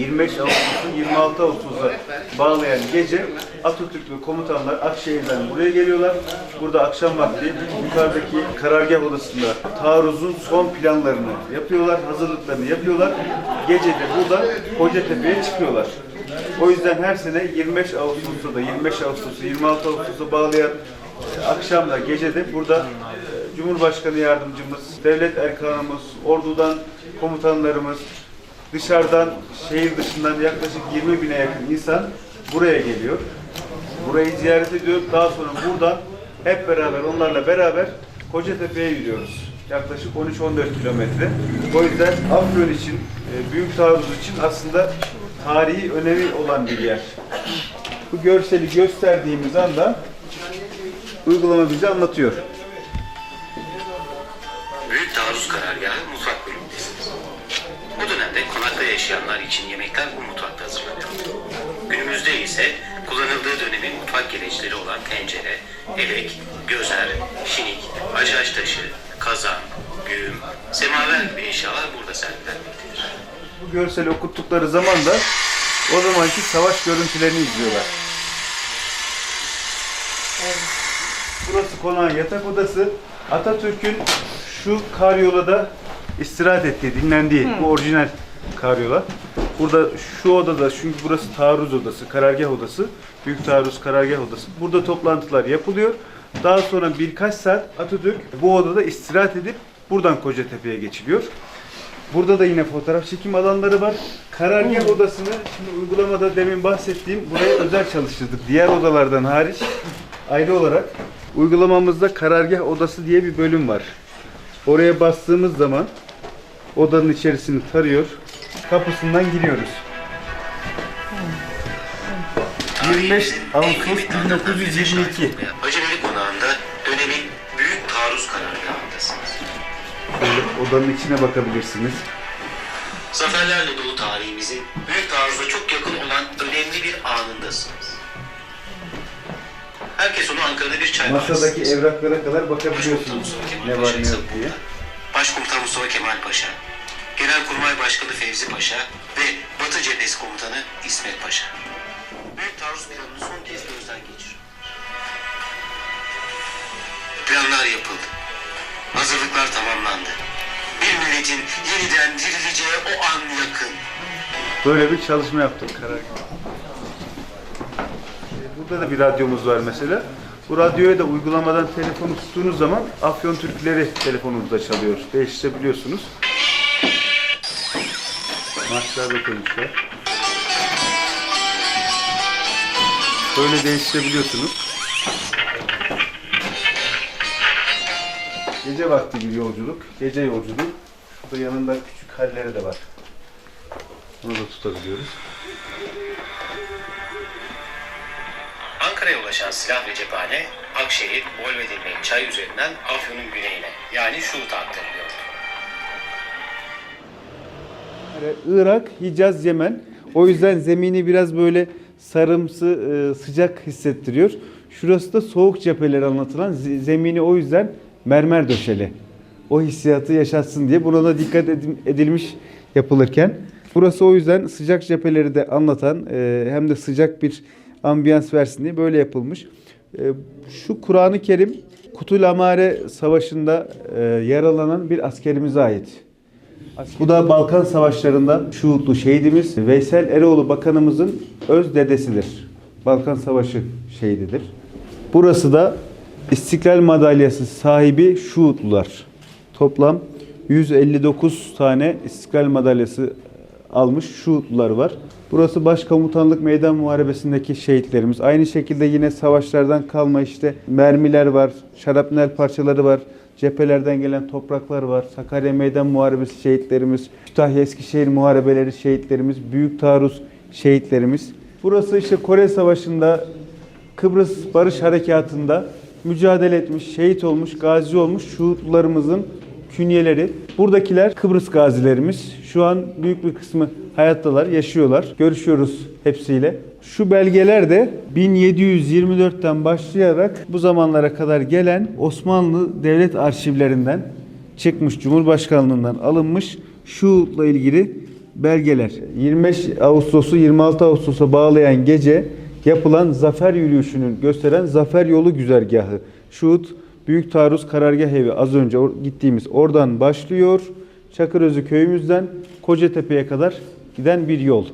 25 Ağustos'u 26 Ağustos'a bağlayan gece Atatürk'lü komutanlar Akşehir'den buraya geliyorlar. Burada akşam vakti yukarıdaki karargah odasında taarruzun son planlarını yapıyorlar, hazırlıklarını yapıyorlar. Gece de burada Kocatepe'ye çıkıyorlar. O yüzden her sene 25 Ağustos'ta da 25 Ağustos'u 26 Ağustos'a bağlayan akşamda gece de burada e, Cumhurbaşkanı yardımcımız, devlet erkanımız, ordudan komutanlarımız, dışarıdan, şehir dışından yaklaşık 20 bine yakın insan buraya geliyor. Burayı ziyaret ediyor. Daha sonra buradan hep beraber, onlarla beraber Kocatepe'ye yürüyoruz. Yaklaşık 13-14 kilometre. O yüzden Afyon için, e, Büyük Taarruz için aslında tarihi önemi olan bir yer. Bu görseli gösterdiğimiz anda uygulama bize anlatıyor. Büyük taarruz karargahı yaşayanlar için yemekler bu mutfakta hazırlanıyor. Günümüzde ise kullanıldığı dönemin mutfak gereçleri olan tencere, elek, gözer, şinik, haşhaş taşı, kazan, güğüm, semaver gibi eşyalar burada sergilenmektedir. Bu görseli okuttukları zaman da o zamanki savaş görüntülerini izliyorlar. Burası konağın yatak odası. Atatürk'ün şu karyolada istirahat ettiği, dinlendiği bu orijinal karyola. Burada şu odada, çünkü burası taarruz odası, karargah odası, büyük taarruz karargah odası. Burada toplantılar yapılıyor. Daha sonra birkaç saat Atatürk bu odada istirahat edip buradan Kocatepe'ye geçiliyor. Burada da yine fotoğraf çekim alanları var. Karargah odasını şimdi uygulamada demin bahsettiğim buraya özel çalıştırdık. Diğer odalardan hariç ayrı olarak uygulamamızda karargah odası diye bir bölüm var. Oraya bastığımız zaman odanın içerisini tarıyor. Kapısından giriyoruz. 25 Ağustos 1922. Hacıveli konağında dönemin büyük taarruz karargahındasınız. Şöyle odanın içine bakabilirsiniz. Zaferlerle dolu tarihimizin büyük taarruza çok yakın olan önemli bir anındasınız. Herkes onu Ankara'da bir çay Masadaki evraklara kadar bakabiliyorsunuz ne var ne yok diye. Başkomutan Mustafa Kemal Paşa, Genelkurmay Başkanı Fevzi Paşa ve Batı Cephesi Komutanı İsmet Paşa. Büyük taarruz planını son kez gözden geçiriyor. Planlar yapıldı. Hazırlıklar tamamlandı. Bir milletin yeniden dirileceği o an yakın. Böyle bir çalışma yaptık karargah. Ee, Burada da bir radyomuz var mesela. Bu radyoya da uygulamadan telefonu tuttuğunuz zaman Afyon türküleri telefonunuzda çalıyor. Değiştirebiliyorsunuz. Maçlar da koymuşlar. Böyle değiştirebiliyorsunuz. Gece vakti bir yolculuk, gece yolculuğu. Burada yanında küçük halleri de var. Bunu da tutabiliyoruz. Ankara'ya ulaşan silah ve cephane Akşehir, Bolvedin'le çay üzerinden Afyon'un güneyine yani Şuhut'a aktarılıyordu. Irak, Hicaz, Yemen. O yüzden zemini biraz böyle sarımsı, e, sıcak hissettiriyor. Şurası da soğuk cepheleri anlatılan zemini o yüzden mermer döşeli. O hissiyatı yaşatsın diye buna da dikkat edilmiş yapılırken. Burası o yüzden sıcak cepheleri de anlatan e, hem de sıcak bir ambiyans versin diye böyle yapılmış. E, Şu Kur'an-ı Kerim Kutul Amare Savaşı'nda yaralanan bir askerimize ait. Bu da Balkan Savaşları'nda Şuhutlu şehidimiz Veysel Eroğlu Bakanımızın öz dedesidir. Balkan Savaşı şehididir. Burası da İstiklal Madalyası sahibi Şuhutlular. Toplam 159 tane İstiklal Madalyası almış Şuhutlular var. Burası Başkomutanlık Meydan Muharebesi'ndeki şehitlerimiz. Aynı şekilde yine savaşlardan kalma işte mermiler var, şarapnel parçaları var, cephelerden gelen topraklar var. Sakarya Meydan Muharebesi şehitlerimiz, Kütahya Eskişehir Muharebeleri şehitlerimiz, Büyük Taarruz şehitlerimiz. Burası işte Kore Savaşı'nda Kıbrıs Barış Harekatı'nda mücadele etmiş, şehit olmuş, gazi olmuş şuhutlularımızın künyeleri. Buradakiler Kıbrıs gazilerimiz. Şu an büyük bir kısmı hayattalar, yaşıyorlar. Görüşüyoruz hepsiyle. Şu belgeler de 1724'ten başlayarak bu zamanlara kadar gelen Osmanlı devlet arşivlerinden çıkmış, Cumhurbaşkanlığından alınmış şuhutla ilgili belgeler. 25 Ağustos'u 26 Ağustos'a bağlayan gece yapılan zafer yürüyüşünün gösteren zafer yolu güzergahı. Şuhut Büyük Taarruz Karargah Evi az önce gittiğimiz oradan başlıyor. Çakırözü köyümüzden Kocatepe'ye kadar giden bir yol.